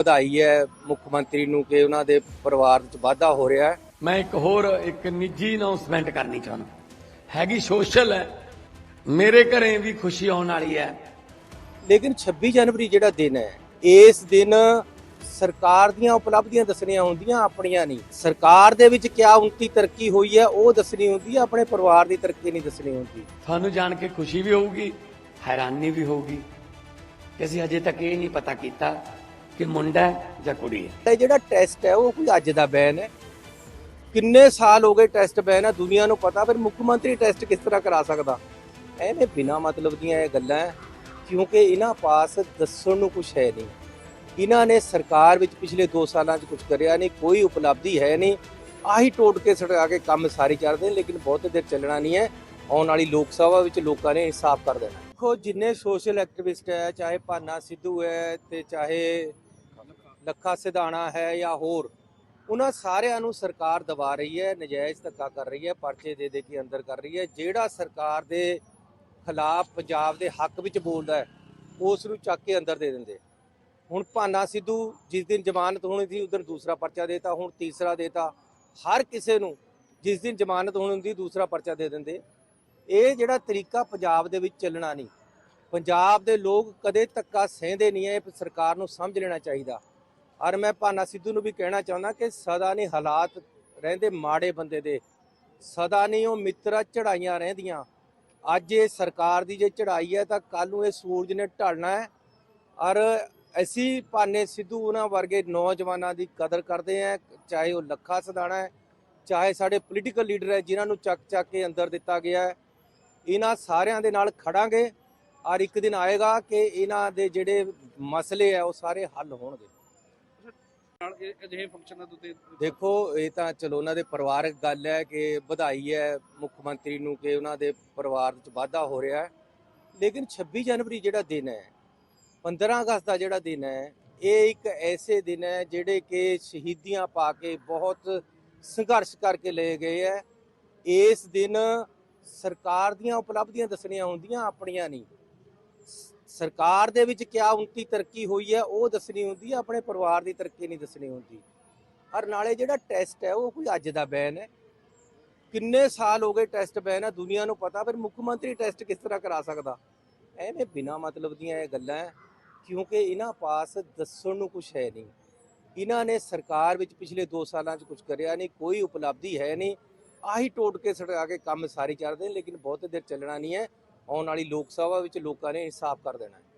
ਵਧਾਈ ਹੈ ਮੁੱਖ ਮੰਤਰੀ ਨੂੰ ਕਿ ਉਹਨਾਂ ਦੇ ਪਰਿਵਾਰ ਵਿੱਚ ਵਾਧਾ ਹੋ ਰਿਹਾ ਹੈ। ਮੈਂ ਇੱਕ ਹੋਰ ਇੱਕ ਨਿੱਜੀ ਅਨਾਉਂਸਮੈਂਟ ਕਰਨੀ ਚਾਹੁੰਦਾ। ਹੈਗੀ ਸੋਸ਼ਲ ਹੈ। ਮੇਰੇ ਘਰੇ ਵੀ ਖੁਸ਼ੀ ਆਉਣ ਵਾਲੀ ਹੈ। ਲੇਕਿਨ 26 ਜਨਵਰੀ ਜਿਹੜਾ ਦਿਨ ਹੈ ਇਸ ਦਿਨ ਸਰਕਾਰ ਦੀਆਂ ਉਪਲਬਧੀਆਂ ਦੱਸਣੀਆਂ ਹੁੰਦੀਆਂ ਆਪਣੀਆਂ ਨਹੀਂ। ਸਰਕਾਰ ਦੇ ਵਿੱਚ ਕਿਆ ਉਨਤੀ ਤਰੱਕੀ ਹੋਈ ਹੈ ਉਹ ਦੱਸਣੀ ਹੁੰਦੀ ਹੈ ਆਪਣੇ ਪਰਿਵਾਰ ਦੀ ਤਰੱਕੀ ਨਹੀਂ ਦੱਸਣੀ ਹੁੰਦੀ। ਤੁਹਾਨੂੰ ਜਾਣ ਕੇ ਖੁਸ਼ੀ ਵੀ ਹੋਊਗੀ ਹੈਰਾਨੀ ਵੀ ਹੋਊਗੀ। ਕਿ ਅਸੀਂ ਅਜੇ ਤੱਕ ਇਹ ਨਹੀਂ ਪਤਾ ਕੀਤਾ ਕਿ ਮੁੰਡਾ ਹੈ ਜਾਂ ਕੁੜੀ ਹੈ? ਤੇ ਜਿਹੜਾ ਟੈਸਟ ਹੈ ਉਹ ਕੋਈ ਅੱਜ ਦਾ ਬੈਨ ਹੈ। ਕਿੰਨੇ ਸਾਲ ਹੋ ਗਏ ਟੈਸਟ ਬੈਨ ਹੈ ਦੁਨੀਆ ਨੂੰ ਪਤਾ ਫਿਰ ਮੁੱਖ ਮੰਤਰੀ ਟੈਸਟ ਕਿਸ ਤਰ੍ਹਾਂ ਕਰਾ ਸਕਦਾ? ਐਵੇਂ ਬਿਨਾ ਮਤਲਬ ਦੀਆਂ ਇਹ ਗੱਲਾਂ ਹੈ, ਕਿਉਂਕਿ ਇਹਨਾਂ ਪਾਸ ਦੱਸਣ ਨੂੰ ਕੁਝ ਹੈ ਨਹੀਂ। ਇਹਨਾਂ ਨੇ ਸਰਕਾਰ ਵਿੱਚ ਪਿਛਲੇ 2 ਸਾਲਾਂ 'ਚ ਕੁਝ ਕਰਿਆ ਨਹੀਂ ਕੋਈ ਉਪਲਬਧੀ ਹੈ ਨਹੀਂ। ਆਹੀ ਟੋਟ ਕੇ ਸੜਕਾ ਕੇ ਕੰਮ ਸਾਰੇ ਕਰਦੇ ਨੇ ਲੇਕਿਨ ਬਹੁਤੇ ਦੇਰ ਚੱਲਣਾ ਨਹੀਂ ਹੈ। ਆਉਣ ਵਾਲੀ ਲੋਕ ਸਭਾ ਵਿੱਚ ਲੋਕਾਂ ਨੇ ਇਨਸਾਫ ਕਰ ਦੇਣਾ। ਦੇਖੋ ਜਿੰਨੇ ਸੋਸ਼ਲ ਐਕਟਿਵਿਸਟ ਹੈ ਚਾਹੇ ਭਾਨਾ ਸਿੱਧੂ ਹੈ ਤੇ ਚਾਹੇ ਲੱਖਾ ਸਿਧਾਣਾ ਹੈ ਜਾਂ ਹੋਰ, ਉਹਨਾਂ ਸਾਰਿਆਂ ਨੂੰ ਸਰਕਾਰ ਦਬਾ ਰਹੀ ਹੈ, ਨਜਾਇਜ਼ ਧੱਕਾ ਕਰ ਰਹੀ ਹੈ, ਪਰਚੇ ਦੇ ਦੇ ਕੇ ਅੰਦਰ ਕਰ ਰਹੀ ਹੈ। ਜਿਹੜਾ ਸਰਕਾਰ ਦੇ ਖਿਲਾਫ ਪੰਜਾਬ ਦੇ ਹੱਕ ਵਿੱਚ ਬੋਲਦਾ ਹੈ, ਉਸ ਨੂੰ ਚੱਕ ਕੇ ਅੰਦਰ ਦੇ ਦਿੰਦੇ। ਹੁਣ ਭਾਨਾ ਸਿੱਧੂ ਜਿਸ ਦਿਨ ਜ਼ਮਾਨਤ ਹੋਣੀ ਸੀ ਉਦੋਂ ਦੂਸਰਾ ਪਰਚਾ ਦੇਤਾ, ਹੁਣ ਤੀਸਰਾ ਦੇਤਾ। ਹਰ ਕਿਸੇ ਨੂੰ ਜਿਸ ਦਿਨ ਜ਼ਮਾਨਤ ਹੋਣੀ ਹੁੰਦੀ, ਦੂਸਰਾ ਪਰਚਾ ਦੇ ਦਿੰਦੇ। ਇਹ ਜਿਹੜਾ ਤਰੀਕਾ ਪੰਜਾਬ ਦੇ ਵਿੱਚ ਚੱਲਣਾ ਨਹੀਂ। ਪੰਜਾਬ ਦੇ ਲੋਕ ਕਦੇ ਧੱਕਾ ਸਹਿੰਦੇ ਨਹੀਂ ਹੈ, ਇਹ ਸਰਕਾਰ ਨੂੰ ਸਮਝ ਲੈਣਾ ਚਾਹੀਦਾ। ਔਰ ਮੈਂ ਭਾਨਾ ਸਿੱਧੂ ਨੂੰ ਵੀ ਕਹਿਣਾ ਚਾਹੁੰਦਾ ਕਿ ਸਦਾ ਨਹੀਂ ਹਾਲਾਤ ਰਹਿੰਦੇ ਮਾੜੇ ਬੰਦੇ ਦੇ। ਸਦਾ ਨਹੀਂ ਉਹ ਮਿੱਤਰਾ ਚੜਾਈਆਂ ਰਹਿੰਦੀਆਂ। ਅੱਜ ਇਹ ਸਰਕਾਰ ਦੀ ਜੇ ਚੜਾਈ ਹੈ ਤਾਂ ਕੱਲ ਨੂੰ ਇਹ ਸੂਰਜ ਨੇ ਢਲਣਾ ਹੈ। ਔਰ ਅਸੀਂ ਭਾਨੇ ਸਿੱਧੂ ਉਹਨਾਂ ਵਰਗੇ ਨੌਜਵਾਨਾਂ ਦੀ ਕਦਰ ਕਰਦੇ ਹਾਂ, ਚਾਹੇ ਉਹ ਲੱਖਾ ਸਦਾਣਾ ਹੈ, ਚਾਹੇ ਸਾਡੇ ਪੋਲੀਟੀਕਲ ਲੀਡਰ ਹੈ, ਜਿਨ੍ਹਾਂ ਨੂੰ ਚੱਕ ਚੱਕ ਕੇ ਅੰਦਰ ਦਿੱਤਾ ਗਿਆ ਹੈ। ਇਹਨਾਂ ਸਾਰਿਆਂ ਦੇ ਨਾਲ ਖੜਾਂਗੇ ਔਰ ਇੱਕ ਦਿਨ ਆਏਗਾ ਕਿ ਇਹਨਾਂ ਦੇ ਜਿਹੜੇ ਮਸਲੇ ਆ ਉਹ ਸਾਰੇ ਹੱਲ ਹੋਣਗੇ। ਨਾਲ ਇਹ ਅਜਿਹੇ ਫੰਕਸ਼ਨਾਂ ਦੇ ਉੱਤੇ ਦੇਖੋ, ਇਹ ਤਾਂ ਚਲੋ ਉਹਨਾਂ ਦੇ ਪਰਿਵਾਰਕ ਗੱਲ ਹੈ ਕਿ ਵਧਾਈ ਹੈ ਮੁੱਖ ਮੰਤਰੀ ਨੂੰ ਕਿ ਉਹਨਾਂ ਦੇ ਪਰਿਵਾਰ ਵਿੱਚ ਵਾਧਾ ਹੋ ਰਿਹਾ ਹੈ। ਲੇਕਿਨ 26 ਜਨਵਰੀ ਜਿਹੜਾ ਦਿਨ ਹੈ 15 ਅਗਸਤ ਦਾ ਜਿਹੜਾ ਦਿਨ ਹੈ, ਇਹ ਇੱਕ ਐਸੇ ਦਿਨ ਹੈ ਜਿਹੜੇ ਕਿ ਸ਼ਹੀਦੀਆਂ ਪਾ ਕੇ ਬਹੁਤ ਸੰਘਰਸ਼ ਕਰਕੇ ਲਏ ਗਏ ਹੈ। ਇਸ ਦਿਨ ਸਰਕਾਰ ਦੀਆਂ ਉਪਲਬਧੀਆਂ ਦੱਸਣੀਆਂ ਹੁੰਦੀਆਂ, ਆਪਣੀਆਂ ਨਹੀਂ। ਸਰਕਾਰ ਦੇ ਵਿੱਚ ਕਿਆ ਉਨਤੀ ਤਰੱਕੀ ਹੋਈ ਹੈ, ਉਹ ਦੱਸਣੀ ਹੁੰਦੀ ਹੈ, ਆਪਣੇ ਪਰਿਵਾਰ ਦੀ ਤਰੱਕੀ ਨਹੀਂ ਦੱਸਣੀ ਹੁੰਦੀ। ਔਰ ਨਾਲੇ ਜਿਹੜਾ ਟੈਸਟ ਹੈ, ਉਹ ਕੋਈ ਅੱਜ ਦਾ ਬੈਨ ਹੈ। ਕਿੰਨੇ ਸਾਲ ਹੋ ਗਏ ਟੈਸਟ ਬੈਨ ਹੈ, ਦੁਨੀਆ ਨੂੰ ਪਤਾ, ਫਿਰ ਮੁੱਖ ਮੰਤਰੀ ਟੈਸਟ ਕਿਸ ਤਰ੍ਹਾਂ ਕਰਾ ਸਕਦਾ? ਐਵੇਂ ਬਿਨਾ ਮਤਲਬ ਦੀਆਂ ਇਹ ਗੱਲਾਂ ਕਿਉਂਕਿ ਇਹਨਾਂ ਪਾਸ ਦੱਸਣ ਨੂੰ ਕੁਝ ਹੈ ਨਹੀਂ। ਇਹਨਾਂ ਨੇ ਸਰਕਾਰ ਵਿੱਚ ਪਿਛਲੇ 2 ਸਾਲਾਂ 'ਚ ਕੁਝ ਕਰਿਆ ਨਹੀਂ, ਕੋਈ ਉਪਲਬਧੀ ਹੈ ਨਹੀਂ। ਆਹੀ ਟੋਟ ਕੇ ਸੜਕਾ ਕੇ ਕੰਮ ਸਾਰੇ ਚੱਲਦੇ ਨੇ, ਲੇਕਿਨ ਬਹੁਤ ਦੇਰ ਚੱਲਣਾ ਨਹੀਂ ਹੈ। ਆਉਣ ਵਾਲੀ ਲੋਕ ਸਭਾ ਵਿੱਚ ਲੋਕਾਂ ਨੇ ਇਨਸਾਫ ਕਰ ਦੇਣਾ ਹੈ।